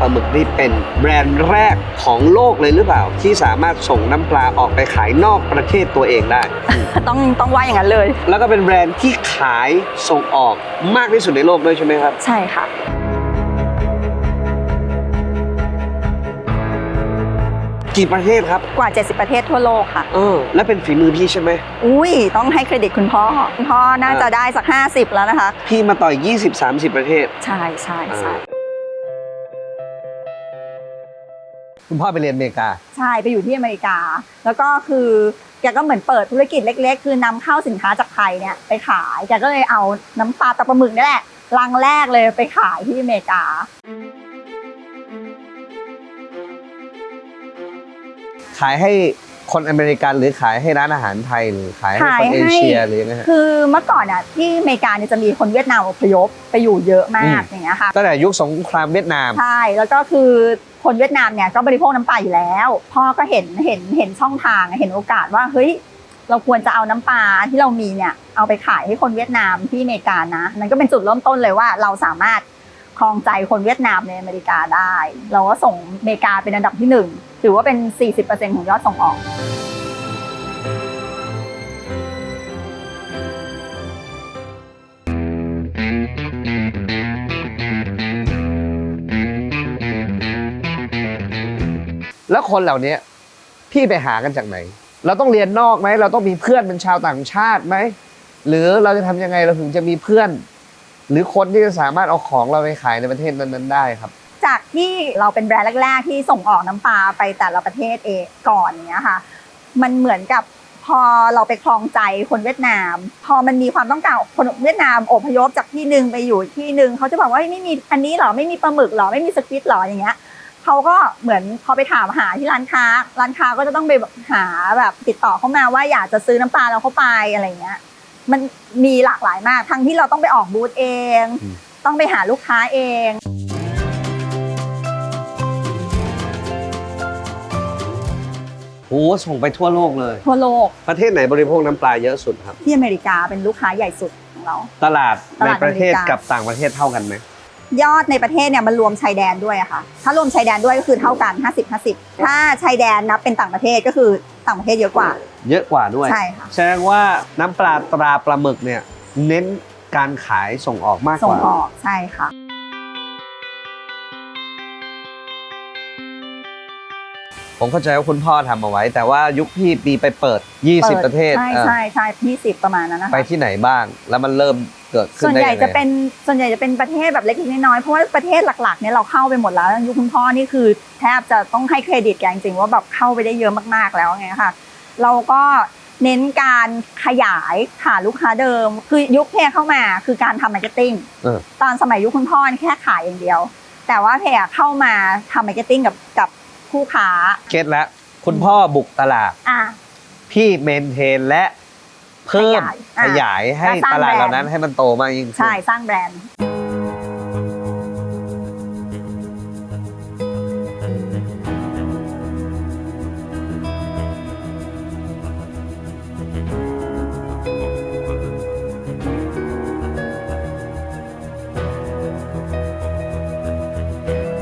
ปลาหมึกนี่เป็นแบรนด์แรกของโลกเลยหรือเปล่า ที่สามารถส่งน้ำปลาออกไปขายนอกประเทศตัวเองได้ ต้องต้องว่าอย่างนั้นเลย แล้วก็เป็นแบรนด์ที่ขายส่งออกมากที่สุดในโลกด้วยใช่ไหมครับ ใช่ค่ะ กี่ประเทศครับกว่า 70 ประเทศทั่วโลกค่ะ เออและเป็นฝีมือพี่ใช่ไหม อุ้ยต้องให้เครดิตคุณพ่อ คุณพ่อน่าจะได้สัก 50 แล้วนะคะ พี่มาต่อย 20-30 ประเทศ ใช่ใช่ใช่ คุณพ่อไปเรียนอเมริกา ใช่ไปอยู่ที่อเมริกา แล้วก็คือแกก็เหมือนเปิดธุรกิจเล็ก ๆ คือนำเข้าสินค้าจากไทยเนี่ยไปขายแกก็เลยเอาน้ำปลาตะปลาหมึกนี่แหละลังแรกเลยไปขายที่อเมริกา ขายให้คนอเมริกันหรือขายให้ร้านอาหารไทยหรือขายให้คนเอเชียหรือยังไงฮะคือเมื่อก่อนอะที่อเมริกาเนี่ยจะมีคนเวียดนามอพยพไปอยู่เยอะมากอืมอย่างเงี้ยค่ะตั้งแต่ยุคสงครามเวียดนามใช่แล้วก็คือ คนเวียดนามเนี่ยก็บริโภคน้ำปลาอยู่แล้วพ่อก็เห็นเห็นเห็นช่องทางเห็นโอกาสว่าเฮ้ยเราควรจะเอาน้ำปลาที่เรามีเนี่ยเอาไปขายให้คนเวียดนามที่อเมริกานะนั่นก็เป็นจุดเริ่มต้นเลยว่าเราสามารถครองใจคนเวียดนามในอเมริกาได้ เราก็ส่งอเมริกาเป็นอันดับที่หนึ่งถือว่าเป็น 40%ของยอดส่งออก แล้วคนเหล่านี้พี่ไปหากันจากไหน เราต้องเรียนนอกไหม เราต้องมีเพื่อนเป็นชาวต่างชาติไหม หรือเราจะทำยังไงเราถึงจะมีเพื่อน หรือคนที่จะสามารถเอาของเราไปขายในประเทศนั้นๆได้ครับจากที่เราเป็นแบรนด์แรก ๆ ที่ส่งออกน้ำปลาไปแต่ละประเทศเองก่อนเนี้ยค่ะ มันเหมือนกับพอเราไปคลองใจคนเวียดนาม พอมันมีความต้องการคนเวียดนามอพยพจากที่หนึ่งไปอยู่ที่หนึ่งเขาจะบอกว่าไม่มีอันนี้หรอไม่มีปลาหมึกหรอไม่มีสควิตหรออย่างเงี้ย เขาก็เหมือนพอไปถามหาที่ร้านค้า ร้านค้าก็จะต้องไปหาแบบติดต่อเข้ามาว่าอยากจะซื้อน้ำปลาเราเข้าไปอะไรเงี้ย มันมีหลากหลายมาก ทั้งที่เราต้องไปออกบูธเองอืมต้องไปหาลูกค้าเองโหส่งไปทั่วโลกเลย ทั่วโลก ประเทศไหนบริโภคน้ำปลาเยอะสุดครับ ที่อเมริกาเป็นลูกค้าใหญ่สุดของเรา ตลาดตในลาดประเทศอเมริกากักับต่างประเทศเท่ากันไหม ยอดในประเทศเนี่ยมันรวมชายแดนด้วยอะค่ะ ถ้ารวมชายแดนด้วยก็คือเท่ากัน 50 50 ถ้าชายแดนนับเป็นต่างประเทศก็คือต่างประเทศเยอะกว่า เยอะกว่าด้วยใช่ค่ะแสดงว่าน้ำปลาตราปลาหมึกเนี่ยเน้นการขายส่งออกมากส่กงว่า ออกใช่ค่ะ ผมเข้าใจว่าคุณพ่อทำเอาไว้ แต่ว่ายุคพี่ปีไปเปิด20 ประเทศใช่เออใช่ใช่ยี่สิบประมาณนั้นนะคะ ไปที่ไหนบ้าง แล้วมันเริ่มเกิดขึ้นส่วนได้ใหญ่ยังไงจะเป็นส่วนใหญ่จะเป็นประเทศแบบเล็กๆน้อยๆเพราะว่าประเทศหลักๆเนี่ยเราเข้าไปหมดแล้วยุคคุณพ่อนี่คือแทบจะต้องให้เครดิตแกจริงๆว่าแบบเข้าไปได้เยอะมากๆแล้วไงค่ะเราก็เน้นการขยายฐานลูกค้าเดิม คือยุคเพเข้ามาคือการทำมาร์เก็ตติ้งเออตอนสมัยยุคคุณพ่อนี่แค่ขายอย่างเดียว แต่ว่าเพเข้ามาทำมาร์เก็ตติ้งกับกับ ผู้ค้าเก็ตแล้วคุณพ่อบุกตลาด อะ พี่เมนเทนและเพิ่มขยายอะขยายให้และสร้างตลาดแบรนด์เหล่านั้นให้มันโตมากยิ่งขึ้น ใช่สร้างแบรนด์